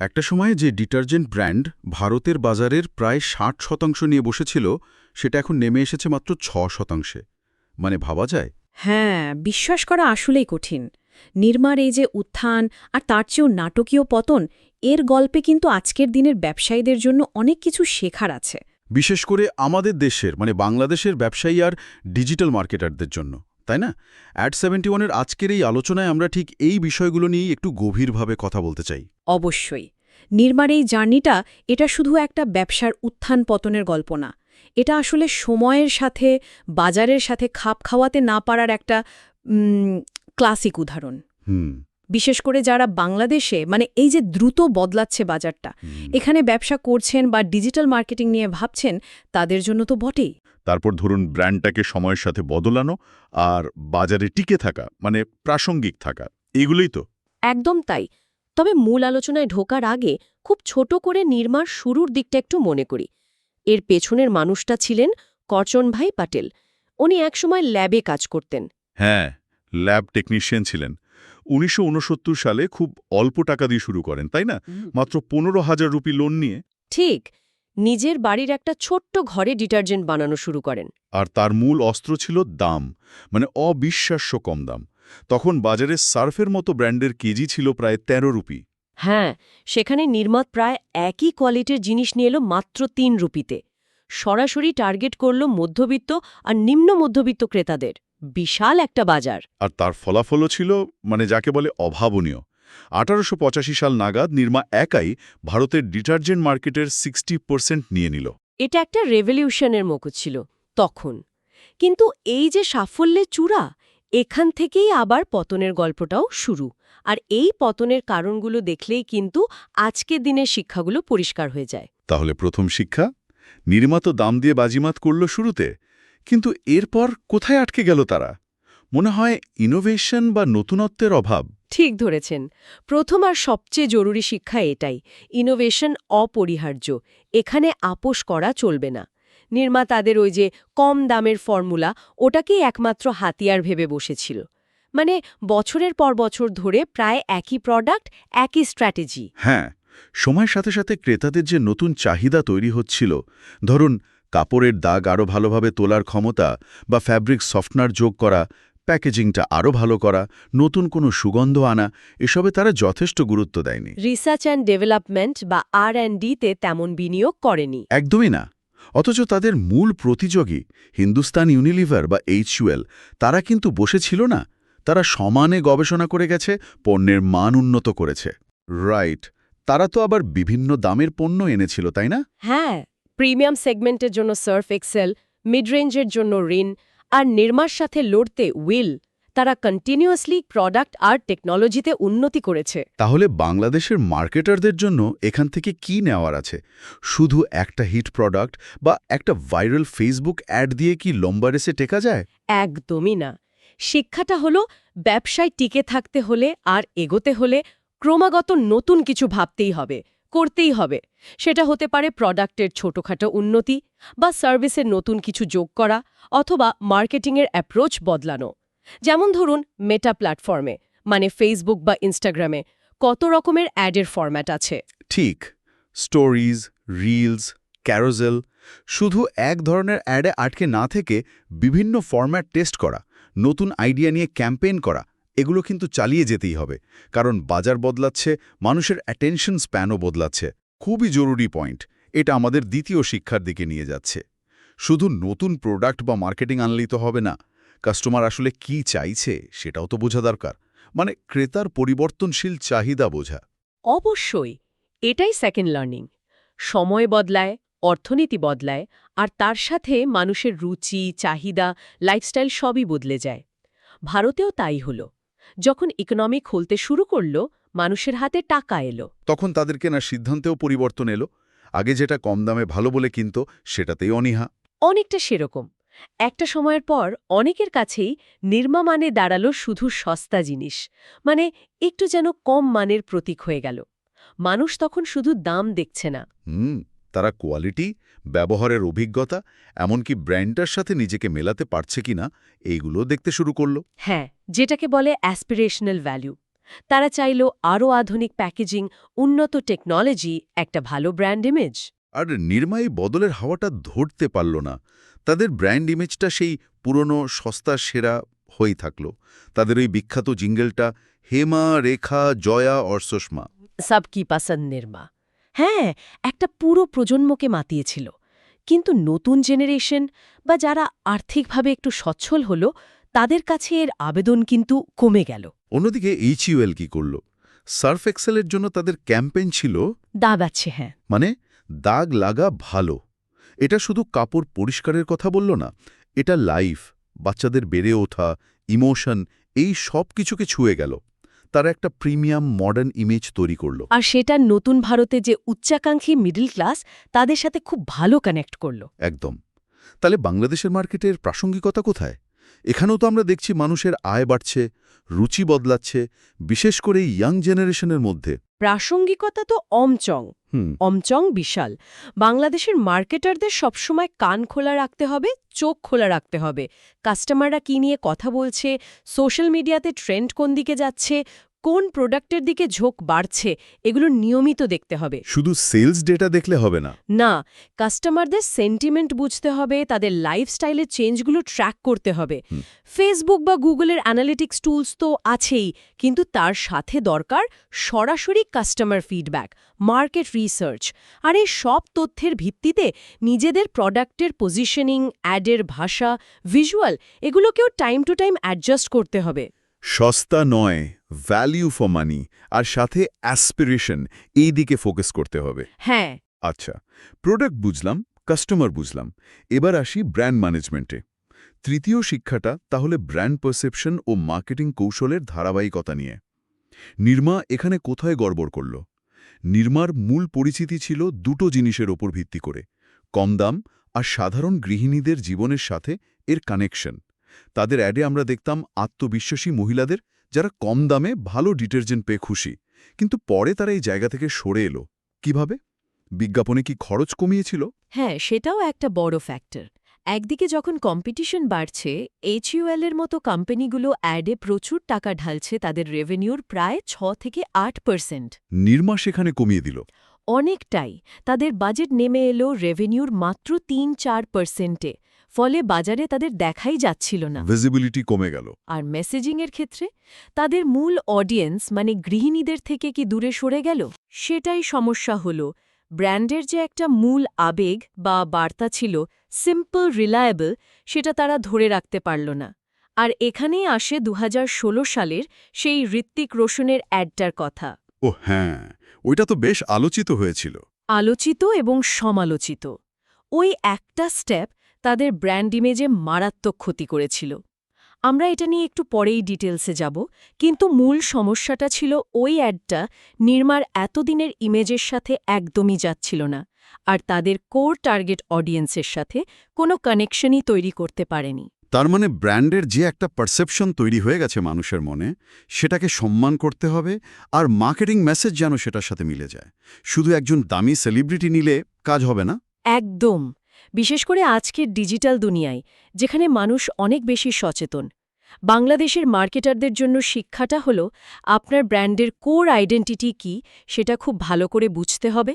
একটা সময়ে যে ডিটারজেন্ট ব্র্যান্ড ভারতের বাজারের প্রায় ষাট শতাংশ নিয়ে বসেছিল সেটা এখন নেমে এসেছে মাত্র ছ শতাংশে। মানে ভাবা যায়? হ্যাঁ বিশ্বাস করা আসলেই কঠিন। নির্মার এই যে উত্থান আর তার চেয়েও নাটকীয় পতন এর গল্পে কিন্তু আজকের দিনের ব্যবসায়ীদের জন্য অনেক কিছু শেখার আছে। বিশেষ করে আমাদের দেশের মানে বাংলাদেশের ব্যবসায়ী আর ডিজিটাল মার্কেটারদের জন্য। তাই না? অ্যাট সেভেন্টি ওয়ানের আজকের এই আলোচনায় আমরা ঠিক এই বিষয়গুলো নিয়েই একটু গভীরভাবে কথা বলতে চাই। অবশ্যই। নির্মাণ এই জার্নিটা এটা শুধু একটা ব্যবসার উত্থান পতনের গল্প না। এটা আসলে সময়ের সাথে বাজারের সাথে খাপ খাওয়াতে না পারার একটা ক্লাসিক উদাহরণ। হুম। বিশেষ করে যারা বাংলাদেশে মানে এই যে দ্রুত বদলাচ্ছে বাজারটা এখানে ব্যবসা করছেন বা ডিজিটাল মার্কেটিং নিয়ে ভাবছেন তাদের জন্য তো বটেই। তারপর ধরুন ব্র্যান্ডটাকে সময়ের সাথে বদলানো আর বাজারে টিকে থাকা মানে প্রাসঙ্গিক থাকা এগুলোই তো। একদম তাই। তবে মূল আলোচনায় ঢোকার আগে খুব ছোট করে নির্মার শুরুর দিকটা একটু মনে করি। এর পেছনের মানুষটা ছিলেন করচন ভাই পাটেল। উনি একসময় ল্যাবে কাজ করতেন। হ্যাঁ ল্যাব টেকনিশিয়ান ছিলেন। উনিশশো উনসত্তর সালে খুব অল্প টাকা দিয়ে শুরু করেন তাই না? মাত্র পনেরো হাজার রুপি লোন নিয়ে। ঠিক। নিজের বাড়ির একটা ছোট্ট ঘরে ডিটারজেন্ট বানানো শুরু করেন। আর তার মূল অস্ত্র ছিল দাম মানে অবিশ্বাস্য কম দাম। তখন বাজারে সার্ফের মতো ব্র্যান্ডের কেজি ছিল প্রায় ১৩ রুপি। হ্যাঁ সেখানে নির্মাত প্রায় একই কোয়ালিটির জিনিস নিয়ে এলো মাত্র তিন রুপিতে। সরাসরি টার্গেট করল মধ্যবিত্ত আর নিম্ন মধ্যবিত্ত ক্রেতাদের। বিশাল একটা বাজার। আর তার ফলাফলও ছিল মানে যাকে বলে অভাবনীয়। আঠারোশো পঁচাশি সাল নাগাদ নির্মা একাই ভারতের ডিটারজেন্ট মার্কেটের সিক্সটি নিয়ে নিল। এটা একটা রেভলিউশনের মতো ছিল তখন। কিন্তু এই যে সাফল্যের চূড়া এখান থেকেই আবার পতনের গল্পটাও শুরু। আর এই পতনের কারণগুলো দেখলেই কিন্তু আজকের দিনের শিক্ষাগুলো পরিষ্কার হয়ে যায়। তাহলে প্রথম শিক্ষা? নির্মাত দাম দিয়ে বাজিমাত করল শুরুতে কিন্তু এরপর কোথায় আটকে গেল তারা? মনে হয় ইনোভেশন বা নতুনত্বের অভাব। ঠিক ধরেছেন। প্রথম আর সবচেয়ে জরুরি শিক্ষা এটাই ইনোভেশন অপরিহার্য, এখানে আপোষ করা চলবে না। নির্মাতাদের ওই যে কম দামের ফর্মুলা ওটাকেই একমাত্র হাতিয়ার ভেবে বসেছিল। মানে বছরের পর বছর ধরে প্রায় একই প্রোডাক্ট একই স্ট্র্যাটেজি হ্যাঁ সময়ের সাথে সাথে ক্রেতাদের যে নতুন চাহিদা তৈরি হচ্ছিল, ধরুন কাপড়ের দাগ আরও ভালোভাবে তোলার ক্ষমতা বা ফ্যাব্রিক সফটনার যোগ করা প্যাকেজিংটা আরও ভালো করা নতুন কোনো সুগন্ধ আনা এসবে তারা যথেষ্ট গুরুত্ব দেয়নি। রিসার্চ অ্যান্ড ডেভেলপমেন্ট বা আর অ্যান্ড ডিতে তেমন বিনিয়োগ করেনি। একদমই না। অথচ তাদের মূল প্রতিযোগী হিন্দুস্তান ইউনিলিভার বা এইচইউএল তারা কিন্তু বসেছিল না। তারা সমানে গবেষণা করে গেছে পণ্যের মান উন্নত করেছে। রাইট তারা তো আবার বিভিন্ন দামের পণ্য এনেছিল তাই না? হ্যাঁ প্রিমিয়াম সেগমেন্টের জন্য সার্ফ এক্সেল মিড রেঞ্জের জন্য রিন আর নির্মার সাথে লড়তে উইল তারা কন্টিনিউয়াসলি প্রোডাক্ট আর টেকনোলজিতে উন্নতি করেছে। তাহলে বাংলাদেশের মার্কেটারদের জন্য এখান থেকে কি নেওয়ার আছে? শুধু একটা হিট প্রোডাক্ট বা একটা ভাইরাল ফেসবুক অ্যাড দিয়ে কি লম্বা রেসে টেকা যায়? একদমই না। শিক্ষাটা হলো ব্যবসায় টিকে থাকতে হলে আর এগোতে হলে ক্রমাগত নতুন কিছু ভাবতেই হবে। করতেই হবে। সেটা হতে পারে প্রোডাক্টের ছোটখাটো উন্নতি বা সার্ভিসের নতুন কিছু যোগ করা অথবা মার্কেটিংয়ের অ্যাপ্রোচ বদলানো। যেমন ধরুন মেটা প্ল্যাটফর্মে মানে ফেসবুক বা ইনস্টাগ্রামে কত রকমের অ্যাডের ফরম্যাট আছে। ঠিক। স্টোরিজ রিলস ক্যারোজেল শুধু এক ধরনের অ্যাডে আটকে না থেকে বিভিন্ন ফরম্যাট টেস্ট করা, নতুন আইডিয়া নিয়ে ক্যাম্পেইন করা এগুলো কিন্তু চালিয়ে যেতেই হবে, কারণ বাজার বদলাচ্ছে, মানুষের অ্যাটেনশন স্প্যানও বদলাচ্ছে। খুবই জরুরি পয়েন্ট এটা আমাদের দ্বিতীয় শিক্ষার দিকে নিয়ে যাচ্ছে। শুধু নতুন প্রোডাক্ট বা মার্কেটিং আনলেই তো হবে না কাস্টমার আসলে কি চাইছে সেটাও তো বোঝা দরকার মানে ক্রেতার পরিবর্তনশীল চাহিদা বোঝা। অবশ্যই, এটাই সেকেন্ড লার্নিং সময় বদলায়, অর্থনীতি বদলায়, আর তার সাথে মানুষের রুচি, চাহিদা লাইফস্টাইল সবই বদলে যায়। ভারতেও তাই হলো। যখন ইকোনমি খুলতে শুরু করল মানুষের হাতে টাকা এলো। তখন তাদের কেনার সিদ্ধান্তেও পরিবর্তন এলো। আগে যেটা কম দামে ভালো বলে কিনত সেটাতেই অনীহা। অনেকটা সেরকম। একটা সময়ের পর অনেকের কাছেই নির্মা মানে দাঁড়াল শুধু সস্তা জিনিস মানে একটু যেন কম মানের প্রতীক হয়ে গেল। মানুষ তখন শুধু দাম দেখছে না। হুম। তারা কোয়ালিটি ব্যবহারের অভিজ্ঞতা এমনকি ব্র্যান্ডটার সাথে নিজেকে মেলাতে পারছে কিনা এইগুলো দেখতে শুরু করল। হ্যাঁ যেটাকে বলে অ্যাসপিরেশনাল ভ্যালু তারা চাইল আরও আধুনিক প্যাকেজিং উন্নত টেকনোলজি একটা ভালো ব্র্যান্ড ইমেজ আর নির্মাই বদলের হাওয়াটা ধরতে পারল না। তাদের ব্র্যান্ড ইমেজটা সেই পুরনো সস্তা সেরা হয়েই থাকল। তাদের ওই বিখ্যাত জিঙ্গেলটা হেমা রেখা জয়া অর সুষমা সব কি পাসন্দ নির্মা হ্যাঁ একটা পুরো প্রজন্মকে মাতিয়েছিল। কিন্তু নতুন জেনারেশন বা যারা আর্থিকভাবে একটু সচ্ছল হল তাদের কাছে এর আবেদন কিন্তু কমে গেল। অন্যদিকে এইচইউএল কি করল? সার্ফ এক্সেলের জন্য তাদের ক্যাম্পেইন ছিল দাগ আছে হ্যাঁ। মানে দাগ লাগা ভালো। এটা শুধু কাপড় পরিষ্কারের কথা বলল না এটা লাইফ বাচ্চাদের বেড়ে ওঠা ইমোশন এই সব কিছুকে ছুঁয়ে গেল। তারা একটা প্রিমিয়াম মডার্ন ইমেজ তৈরি করল। আর সেটা নতুন ভারতে যে উচ্চাকাঙ্ক্ষী মিডল ক্লাস তাদের সাথে খুব ভালো কানেক্ট করল। একদম। তাহলে বাংলাদেশের মার্কেটের প্রাসঙ্গিকতা কোথায়? এখানেও তো আমরা দেখছি মানুষের আয় বাড়ছে রুচি বদলাচ্ছে বিশেষ করে ইয়াং জেনারেশনের মধ্যে। প্রাসঙ্গিকতা তো অমচং। অমচং বিশাল। বাংলাদেশের মার্কেটারদের সবসময় কান খোলা রাখতে হবে চোখ খোলা রাখতে হবে। কাস্টমাররা কি নিয়ে কথা বলছে সোশ্যাল মিডিয়াতে ট্রেন্ড কোন দিকে যাচ্ছে কোন প্রোডাক্টের দিকে ঝোঁক বাড়ছে এগুলো নিয়মিত দেখতে হবে। শুধু সেলস ডেটা দেখলে হবে না। না কাস্টমারদের সেন্টিমেন্ট বুঝতে হবে তাদের লাইফস্টাইলের চেঞ্জগুলো ট্র্যাক করতে হবে। ফেসবুক বা গুগলের অ্যানালিটিক্স টুলস তো আছেই কিন্তু তার সাথে দরকার সরাসরি কাস্টমার ফিডব্যাক মার্কেট রিসার্চ। আর এই সব তথ্যের ভিত্তিতে নিজেদের প্রোডাক্টের পজিশনিং অ্যাডের ভাষা ভিজুয়াল এগুলোকেও টাইম টু টাইম অ্যাডজাস্ট করতে হবে। সস্তা নয় ভ্যালিউ ফর মানি আর সাথে অ্যাসপিরেশন এই দিকে ফোকাস করতে হবে। হ্যাঁ। আচ্ছা প্রোডাক্ট বুঝলাম কাস্টমার বুঝলাম এবার আসি ব্র্যান্ড ম্যানেজমেন্টে তৃতীয় শিক্ষাটা তাহলে ব্র্যান্ড পারসেপশন ও মার্কেটিং কৌশলের ধারাবাহিকতা নিয়ে। নির্মা এখানে কোথায় গড়বড় করল? নির্মার মূল পরিচিতি ছিল দুটো জিনিসের ওপর ভিত্তি করে কম দাম আর সাধারণ গৃহিণীদের জীবনের সাথে এর কানেকশন তাদের অ্যাডে আমরা দেখতাম আত্মবিশ্বাসী মহিলাদের যারা কম দামে ভালো ডিটারজেন্ট পেয়ে খুশি। কিন্তু পরে তারা এই জায়গা থেকে সরে এলো। কীভাবে? বিজ্ঞাপনে কি খরচ কমিয়েছিল? হ্যাঁ সেটাও একটা বড় ফ্যাক্টর একদিকে যখন কম্পিটিশন বাড়ছে এইচইউএল এর মতো কোম্পানিগুলো অ্যাডে প্রচুর টাকা ঢালছে তাদের রেভিনিউর প্রায় ছ থেকে আট পার্সেন্ট নির্মা সেখানে কমিয়ে দিল। অনেকটাই। তাদের বাজেট নেমে এলো রেভিনিউর মাত্র তিন চার পার্সেন্টে ফলে বাজারে তাদের দেখাই যাচ্ছিল না। ভিজিবিলিটি কমে গেল। আর মেসেজিংয়ের ক্ষেত্রে তাদের মূল অডিয়েন্স মানে গৃহিণীদের থেকে কি দূরে সরে গেল? সেটাই সমস্যা হল। ব্র্যান্ডের যে একটা মূল আবেগ বা বার্তা ছিল সিম্পল রিলায়েবল সেটা তারা ধরে রাখতে পারল না। আর এখানেই আসে দু হাজার ষোলো সালের সেই ঋত্বিক রোশনের অ্যাডটার কথা। ও হ্যাঁ ওইটা তো বেশ আলোচিত হয়েছিল। আলোচিত এবং সমালোচিত। ওই একটা স্টেপ তাদের ব্র্যান্ড ইমেজে মারাত্মক ক্ষতি করেছিল। আমরা এটা নিয়ে একটু পরেই ডিটেলসে যাব কিন্তু মূল সমস্যাটা ছিল ওই অ্যাডটা নির্মার এতদিনের ইমেজের সাথে একদমই যাচ্ছিল না আর তাদের কোর টার্গেট অডিয়েন্সের সাথে কোনো কানেকশনই তৈরি করতে পারেনি। তার মানে ব্র্যান্ডের যে একটা পারসেপশন তৈরি হয়ে গেছে মানুষের মনে সেটাকে সম্মান করতে হবে আর মার্কেটিং মেসেজ যেন সেটার সাথে মিলে যায়। শুধু একজন দামি সেলিব্রিটি নিলে কাজ হবে না? একদম। বিশেষ করে আজকের ডিজিটাল দুনিয়ায়, যেখানে মানুষ অনেক বেশি সচেতন। বাংলাদেশের মার্কেটারদের জন্য শিক্ষাটা হলো, আপনার ব্র্যান্ডের কোর আইডেন্টিটি কি, সেটা খুব ভালো করে বুঝতে হবে।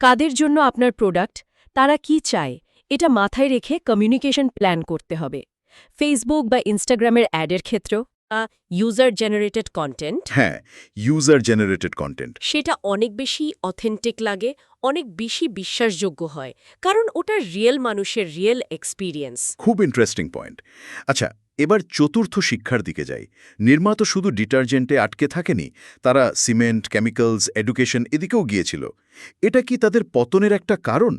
কাদের জন্য আপনার প্রোডাক্ট, তারা কি চায়, এটা মাথায় রেখে কমিউনিকেশন প্ল্যান করতে হবে। ফেসবুক বা ইনস্টাগ্রামের অ্যাডের ক্ষেত্রেও। ইউজার জেনারেটেড কন্টেন্ট হ্যাঁ ইউজার জেনারেটেড কন্টেন্ট সেটা অনেক বেশি অথেন্টিক লাগে অনেক বেশি বিশ্বাসযোগ্য হয় কারণ ওটা রিয়েল মানুষের রিয়েল এক্সপিরিয়েন্স খুব ইন্টারেস্টিং পয়েন্ট আচ্ছা এবার চতুর্থ শিক্ষার দিকে যাই। নির্মাত শুধু ডিটারজেন্টে আটকে থাকেনি তারা সিমেন্ট কেমিক্যালস এডুকেশন এদিকেও গিয়েছিল। এটা কি তাদের পতনের একটা কারণ?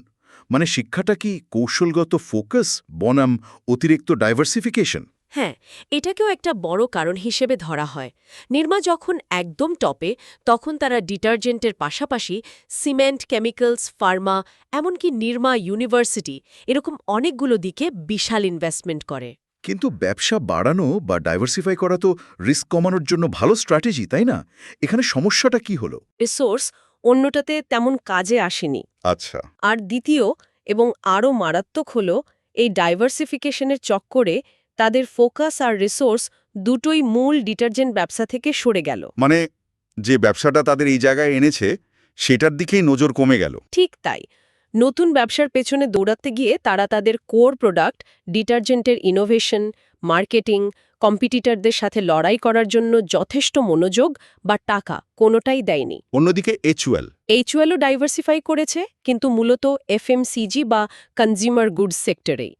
মানে শিক্ষাটা কি কৌশলগত ফোকাস বনাম অতিরিক্ত ডাইভার্সিফিকেশন হ্যাঁ এটাকেও একটা বড় কারণ হিসেবে ধরা হয়। নির্মা যখন একদম টপে তখন তারা ডিটারজেন্টের পাশাপাশি সিমেন্ট কেমিক্যালস ফার্মা এমনকি নির্মা ইউনিভার্সিটি এরকম অনেকগুলো দিকে বিশাল ইনভেস্টমেন্ট করে। কিন্তু ব্যবসা বাড়ানো বা ডাইভার্সিফাই করা তো রিস্ক কমানোর জন্য ভালো স্ট্র্যাটেজি তাই না? এখানে সমস্যাটা কি হলো? রিসোর্স অন্যটাতে তেমন কাজে আসেনি। আচ্ছা। আর দ্বিতীয় এবং আরও মারাত্মক হল এই ডাইভার্সিফিকেশনের চক্করে তাদের ফোকাস আর রিসোর্স দুটোই মূল ডিটারজেন্ট ব্যবসা থেকে সরে গেল। মানে যে ব্যবসাটা তাদের এই জায়গায় এনেছে সেটার দিকেই নজর কমে গেল। ঠিক তাই। নতুন ব্যবসার পেছনে দৌড়াতে গিয়ে তারা তাদের কোর প্রোডাক্ট ডিটারজেন্টের ইনোভেশন মার্কেটিং কম্পিটিটরদের সাথে লড়াই করার জন্য যথেষ্ট মনোযোগ বা টাকা কোনোটাই দেয়নি। অন্যদিকে এইচওয়েল এইচওয়েলও ডাইভার্সিফাই করেছে কিন্তু মূলত এফএমসিজি বা কনজিউমার গুডস সেক্টরেই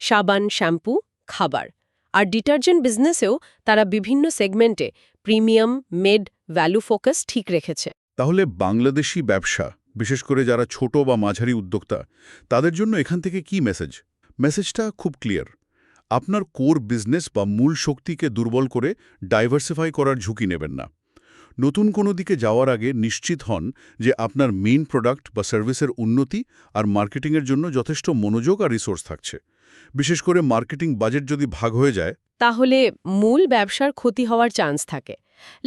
সাবান শ্যাম্পু খাবার। আর ডিটারজেন্ট বিজনেসেও তারা বিভিন্ন সেগমেন্টে প্রিমিয়াম, মেড, ভ্যালু ফোকাস ঠিক রেখেছে। তাহলে বাংলাদেশি ব্যবসা, বিশেষ করে যারা ছোট বা মাঝারি উদ্যোক্তা, তাদের জন্য এখান থেকে কি মেসেজ মেসেজটা খুব ক্লিয়ার আপনার কোর বিজনেস বা মূল শক্তিকে দুর্বল করে ডাইভার্সিফাই করার ঝুঁকি নেবেন না। নতুন কোনো দিকে যাওয়ার আগে নিশ্চিত হন যে আপনার মেইন প্রোডাক্ট বা সার্ভিসের উন্নতি আর মার্কেটিংয়ের জন্য যথেষ্ট মনোযোগ আর রিসোর্স থাকছে। বিশেষ করে মার্কেটিং বাজেট যদি ভাগ হয়ে যায় তাহলে মূল ব্যবসার ক্ষতি হওয়ার চান্স থাকে।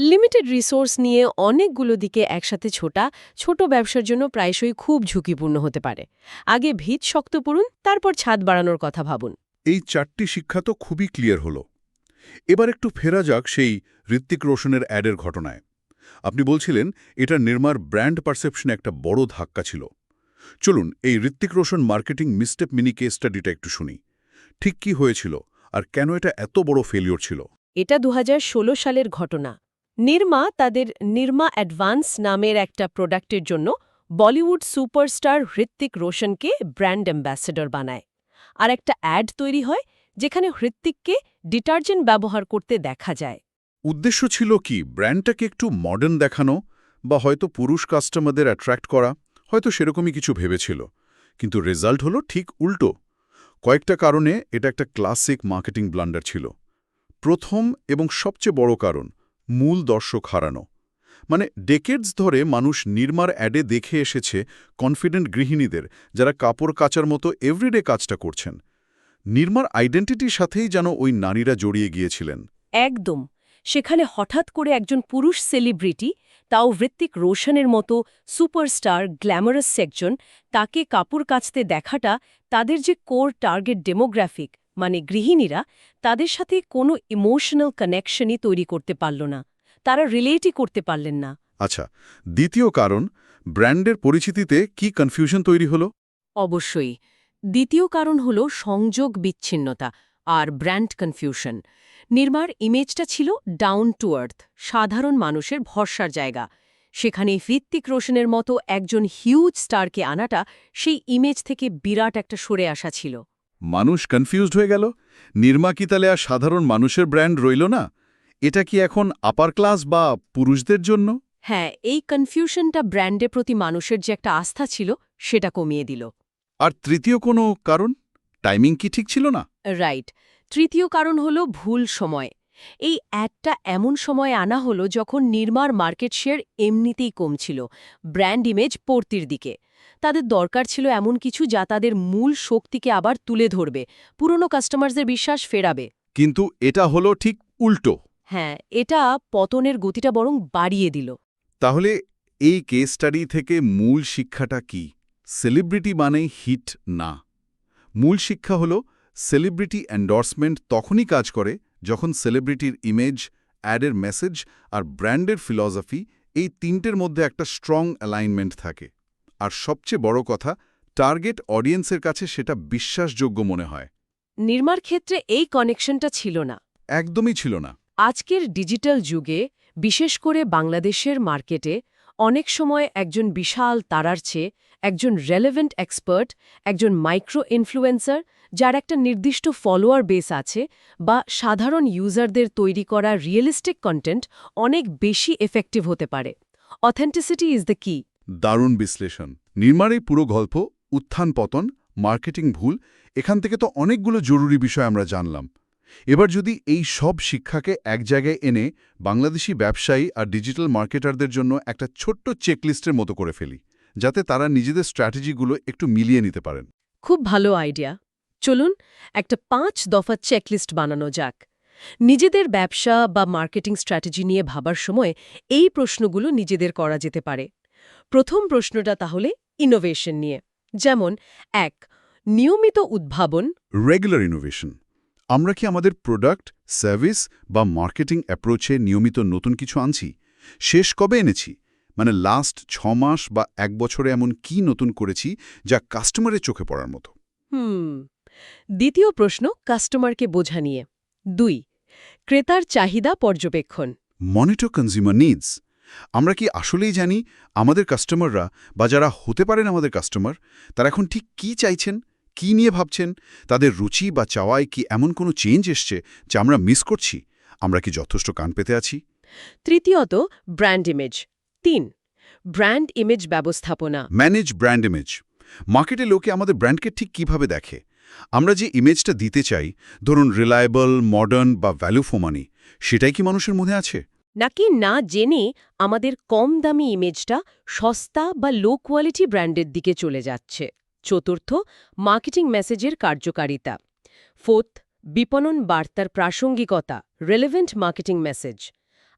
লিমিটেড রিসোর্স নিয়ে অনেকগুলো দিকে একসাথে ছোটা ছোট ব্যবসার জন্য প্রায়শই খুব ঝুঁকিপূর্ণ হতে পারে। আগে ভিত শক্ত পড়ুন তারপর ছাদ বাড়ানোর কথা ভাবুন। এই চারটি শিক্ষা তো খুবই ক্লিয়ার হলো। এবার একটু ফেরা যাক সেই ঋত্বিক রোশনের অ্যাডের ঘটনায়। আপনি বলছিলেন এটা নির্মার ব্র্যান্ড পারসেপশনে একটা বড় ধাক্কা ছিল। চলুন এই Hrithik Roshan marketing misstep mini case স্টাডিটা একটু শুনি। ঠিক কি হয়েছিল আর কেন এটা এত বড় ফেলিওর ছিল? এটা দু হাজার ষোলো সালের ঘটনা। নির্মা তাদের নির্মা অ্যাডভান্স নামের একটা প্রোডাক্টের জন্য বলিউড সুপারস্টার হৃত্বিক রোশনকে ব্র্যান্ড অ্যাম্বাসেডর বানায়। আর একটা অ্যাড তৈরি হয় যেখানে হৃত্বিককে ডিটারজেন্ট ব্যবহার করতে দেখা যায়। উদ্দেশ্য ছিল কি ব্র্যান্ডটাকে একটু মডার্ন দেখানো বা হয়তো পুরুষ কাস্টমারদের অ্যাট্রাক্ট করা? হয়তো সেরকমই কিছু ভেবেছিল, কিন্তু রেজাল্ট হলো ঠিক উল্টো। কয়েকটা কারণে এটা একটা ক্লাসিক মার্কেটিং ব্লান্ডার ছিল। প্রথম এবং সবচেয়ে বড় কারণ, মূল দর্শক হারানো। মানে ডেকেডস ধরে মানুষ নির্মার অ্যাডে দেখে এসেছে কনফিডেন্ট গৃহিণীদের যারা কাপড় কাচার মতো এভরিডে কাজটা করছেন। নির্মার আইডেন্টিটির সাথেই যেন ওই নারীরা জড়িয়ে গিয়েছিলেন। একদম। সেখানে হঠাৎ করে একজন পুরুষ সেলিব্রিটি তাও হৃত্বিক রোশনের মতো সুপারস্টার গ্ল্যামারাস সেকজন তাকে কাপড় কাচতে দেখাটা তাদের যে কোর টার্গেট ডেমোগ্রাফিক মানে গৃহিণীরা তাদের সাথে কোনো ইমোশনাল কানেকশনই তৈরি করতে পারল না। তারা রিলেটই করতে পারলেন না। আচ্ছা দ্বিতীয় কারণ ব্র্যান্ডের পরিচিতিতে কি কনফিউশন তৈরি হলো? অবশ্যই। দ্বিতীয় কারণ হল সংযোগ বিচ্ছিন্নতা। আর ব্র্যান্ড কনফিউশন। নির্মার ইমেজটা ছিল ডাউন টু আর্থ সাধারণ মানুষের ভরসার জায়গা। সেখানে হৃত্বিক রোশনের মতো একজন হিউজ স্টারকে আনাটা সেই ইমেজ থেকে বিরাট একটা সরে আসা ছিল। মানুষ কনফিউজড হয়ে গেল? নির্মা কি তাহলে আর সাধারণ মানুষের ব্র্যান্ড রইল না? এটা কি এখন আপার ক্লাস বা পুরুষদের জন্য? হ্যাঁ এই কনফিউশনটা ব্র্যান্ডের প্রতি মানুষের যে একটা আস্থা ছিল সেটা কমিয়ে দিল। আর তৃতীয় কোনো কারণ? টাইমিং কি ঠিক ছিল না? রাইট। তৃতীয় কারণ হল ভুল সময়। এই অ্যাডটা এমন সময় আনা হলো যখন নির্মার মার্কেট শেয়ার এমনিতেই কমছিল ব্র্যান্ড ইমেজ পড়তির দিকে। তাদের দরকার ছিল এমন কিছু যা তাদের মূল শক্তিকে আবার তুলে ধরবে পুরনো কাস্টমারদের বিশ্বাস ফেরাবে। কিন্তু এটা হলো ঠিক উল্টো। হ্যাঁ এটা পতনের গতিটা বরং বাড়িয়ে দিল। তাহলে এই কেস স্টাডি থেকে মূল শিক্ষাটা কি? সেলিব্রিটি মানে হিট না? মূল শিক্ষা হল সেলিব্রিটি এন্ডোর্সমেন্ট তখনই কাজ করে যখন সেলিব্রিটির ইমেজ অ্যাডের মেসেজ আর ব্র্যান্ডের ফিলসফি এই তিনটের মধ্যে একটা স্ট্রং অ্যালাইনমেন্ট থাকে। আর সবচেয়ে বড় কথা টার্গেট অডিয়েন্সের কাছে সেটা বিশ্বাসযোগ্য মনে হয়। নির্মার ক্ষেত্রে এই কানেকশনটা ছিল না। একদমই ছিল না। আজকের ডিজিটাল যুগে বিশেষ করে বাংলাদেশের মার্কেটে অনেক সময় একজন বিশাল তারার চেয়ে একজন রেলেভেন্ট এক্সপার্ট একজন মাইক্রো ইনফ্লুয়েন্সার যার একটা নির্দিষ্ট ফলোয়ার বেস আছে বা সাধারণ ইউজারদের তৈরি করা রিয়েলিস্টিক কন্টেন্ট অনেক বেশি এফেক্টিভ হতে পারে। অথেন্টিসিটি ইজ দ্য কি দারুণ বিশ্লেষণ। নির্মার এই পুরো গল্প, উত্থান পতন মার্কেটিং ভুল, এখান থেকে তো অনেকগুলো জরুরি বিষয় আমরা জানলাম। এবার যদি এই সব শিক্ষাকে এক জায়গায় এনে বাংলাদেশি ব্যবসায়ী আর ডিজিটাল মার্কেটারদের জন্য একটা ছোট্ট চেকলিস্টের মতো করে ফেলি যাতে তারা নিজেদের স্ট্র্যাটেজিগুলো একটু মিলিয়ে নিতে পারেন। খুব ভালো আইডিয়া। চলুন একটা পাঁচ দফা চেকলিস্ট বানানো যাক। নিজেদের ব্যবসা বা মার্কেটিং স্ট্র্যাটেজি নিয়ে ভাবার সময় এই প্রশ্নগুলো নিজেদের করা যেতে পারে। প্রথম প্রশ্নটা তাহলে ইনোভেশন নিয়ে। যেমন এক নিয়মিত উদ্ভাবন। রেগুলার ইনোভেশন আমরা কি আমাদের প্রোডাক্ট সার্ভিস বা মার্কেটিং অ্যাপ্রোচে নিয়মিত নতুন কিছু আনছি? শেষ কবে এনেছি? মানে লাস্ট ছ মাস বা এক বছরে এমন কি নতুন করেছি যা কাস্টমারের চোখে পড়ার মতো? হুম দ্বিতীয় প্রশ্ন কাস্টমারকে বোঝা নিয়ে। দুই ক্রেতার চাহিদা পর্যবেক্ষণ। মনিটর কনজিউমার নিডস আমরা কি আসলেই জানি আমাদের কাস্টমাররা বা যারা হতে পারেন আমাদের কাস্টমার তারা এখন ঠিক কি চাইছেন? কি নিয়ে ভাবছেন? তাদের রুচি বা চাওয়ায় কি এমন কোনো চেঞ্জ এসছে যা আমরা মিস করছি? আমরা কি যথেষ্ট কান পেতে আছি? তৃতীয়ত ব্র্যান্ড ইমেজ তিন ব্র্যান্ড ইমেজ ব্যবস্থাপনা। ম্যানেজ ব্র্যান্ড ইমেজ মার্কেটে লোকে আমাদের ব্র্যান্ডকে ঠিক কীভাবে দেখে? আমরা যে ইমেজটা দিতে চাই ধরুন রিলায়েবল মডার্ন বা ভ্যালু ফর মানি সেটাই কি মানুষের মধ্যে আছে? নাকি না জেনে আমাদের কম দামি ইমেজটা সস্তা বা লো কোয়ালিটি ব্র্যান্ডের দিকে চলে যাচ্ছে? চতুর্থ, মার্কেটিং মেসেজের কার্যকারিতা। ফোর্থ, বিপণন বার্তার প্রাসঙ্গিকতা, রেলেভেন্ট মার্কেটিং মেসেজ।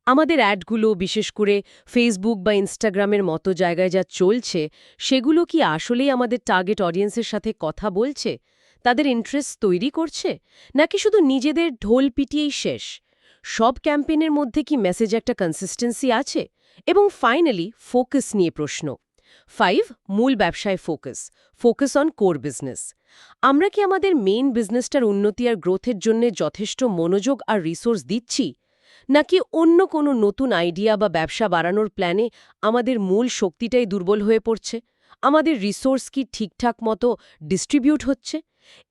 আমাদের অ্যাডগুলো, বিশেষ করে ফেসবুক বা ইনস্টাগ্রামের মতো জায়গায় যা চলছে, সেগুলো কি আসলেই আমাদের টার্গেট অডিয়েন্সের সাথে কথা বলছে? তাদের ইন্টারেস্ট তৈরি করছে? নাকি শুধু নিজেদের ঢোল পিটিয়েই শেষ? সব ক্যাম্পেইনের মধ্যে কি মেসেজ একটা কনসিস্টেন্সি আছে? এবং ফাইনালি ফোকাস নিয়ে প্রশ্ন। ফাইভ মূল ব্যবসায় focus focus on core business আমরা কি আমাদের মেইন বিজনেসটার উন্নতি আর গ্রোথের জন্য যথেষ্ট মনোযোগ আর রিসোর্স দিচ্ছি? নাকি অন্য কোনো নতুন আইডিয়া বা ব্যবসা বাড়ানোর প্ল্যানে আমাদের মূল শক্তিটাই দুর্বল হয়ে পড়ছে? আমাদের রিসোর্স কি ঠিকঠাক মতো ডিস্ট্রিবিউট হচ্ছে?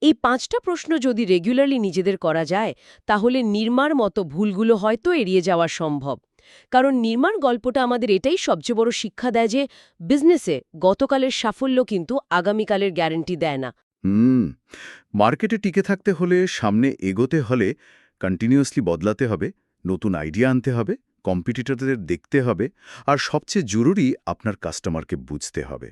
এই পাঁচটা প্রশ্ন যদি রেগুলারলি নিজেদের করা যায়, তাহলে নির্মার মতো ভুলগুলো হয়তো এড়িয়ে যাওয়া সম্ভব। কারণ নির্মাণ গল্পটা আমাদের এটাই সবচেয়ে বড় শিক্ষা দেয় যে বিজনেসে গতকালের সাফল্য কিন্তু আগামীকালের গ্যারেন্টি দেয় না। হুম মার্কেটে টিকে থাকতে হলে, সামনে এগোতে হলে কন্টিনিউয়াসলি বদলাতে হবে, নতুন আইডিয়া আনতে হবে কম্পিটিটরদের দেখতে হবে, আর সবচেয়ে জরুরি আপনার কাস্টমারকে বুঝতে হবে।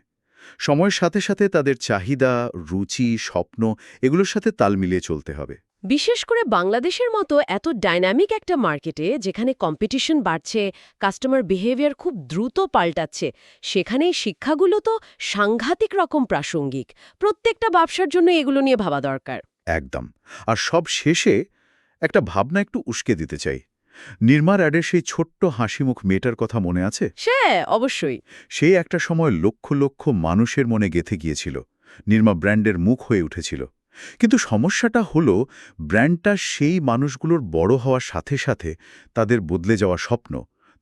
সময়ের সাথে সাথে তাদের চাহিদা, রুচি, স্বপ্ন এগুলোর সাথে তাল মিলিয়ে চলতে হবে। বিশেষ করে বাংলাদেশের মতো এত ডাইনামিক একটা মার্কেটে যেখানে কম্পিটিশন বাড়ছে কাস্টমার বিহেভিয়ার খুব দ্রুত পাল্টাচ্ছে সেখানে শিক্ষাগুলো তো সাংঘাতিক রকম প্রাসঙ্গিক। প্রত্যেকটা ব্যবসার জন্য এগুলো নিয়ে ভাবা দরকার। একদম। আর সব শেষে একটা ভাবনা একটু উস্কে দিতে চাই। নির্মার অ্যাডের সেই ছোট্ট হাসিমুখ মেয়েটার কথা মনে আছে? সে অবশ্যই। সে একটা সময় লক্ষ লক্ষ মানুষের মনে গেথে গিয়েছিল। নির্মা ব্র্যান্ডের মুখ হয়ে উঠেছিল। কিন্তু সমস্যাটা হলো ব্র্যান্ডটা সেই মানুষগুলোর বড় হওয়ার সাথে সাথে তাদের বদলে যাওয়া স্বপ্ন,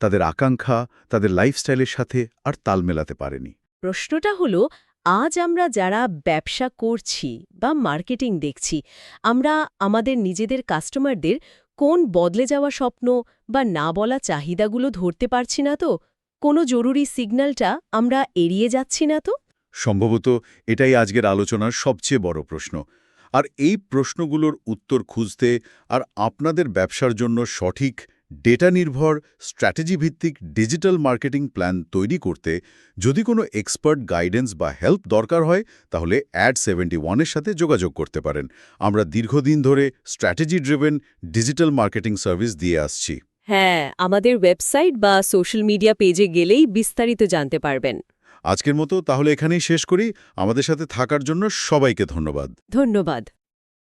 তাদের আকাঙ্ক্ষা, তাদের লাইফস্টাইলের সাথে আর তাল মেলাতে পারেনি। প্রশ্নটা হলো, আজ আমরা যারা ব্যবসা করছি বা মার্কেটিং দেখছি, আমরা আমাদের নিজেদের কাস্টমারদের কোন বদলে যাওয়া স্বপ্ন বা না বলা চাহিদাগুলো ধরতে পারছি না তো? কোনো জরুরি সিগন্যালটা আমরা এড়িয়ে যাচ্ছি না তো? সম্ভবত এটাই আজকের আলোচনার সবচেয়ে বড় প্রশ্ন। আর এই প্রশ্নগুলোর উত্তর খুঁজতে আর আপনাদের ব্যবসার জন্য সঠিক ডেটা নির্ভর স্ট্র্যাটেজি ভিত্তিক ডিজিটাল মার্কেটিং প্ল্যান তৈরি করতে যদি কোনো এক্সপার্ট গাইডেন্স বা হেল্প দরকার হয়, তাহলে অ্যাড সেভেন্টি ওয়ানের সাথে যোগাযোগ করতে পারেন। আমরা দীর্ঘদিন ধরে strategy driven digital marketing service দিয়ে আসছি। হ্যাঁ আমাদের ওয়েবসাইট বা সোশ্যাল মিডিয়া পেজে গেলেই বিস্তারিত জানতে পারবেন। আজকের মতো তাহলে এখানেই শেষ করি। আমাদের সাথে থাকার জন্য সবাইকে ধন্যবাদ। ধন্যবাদ।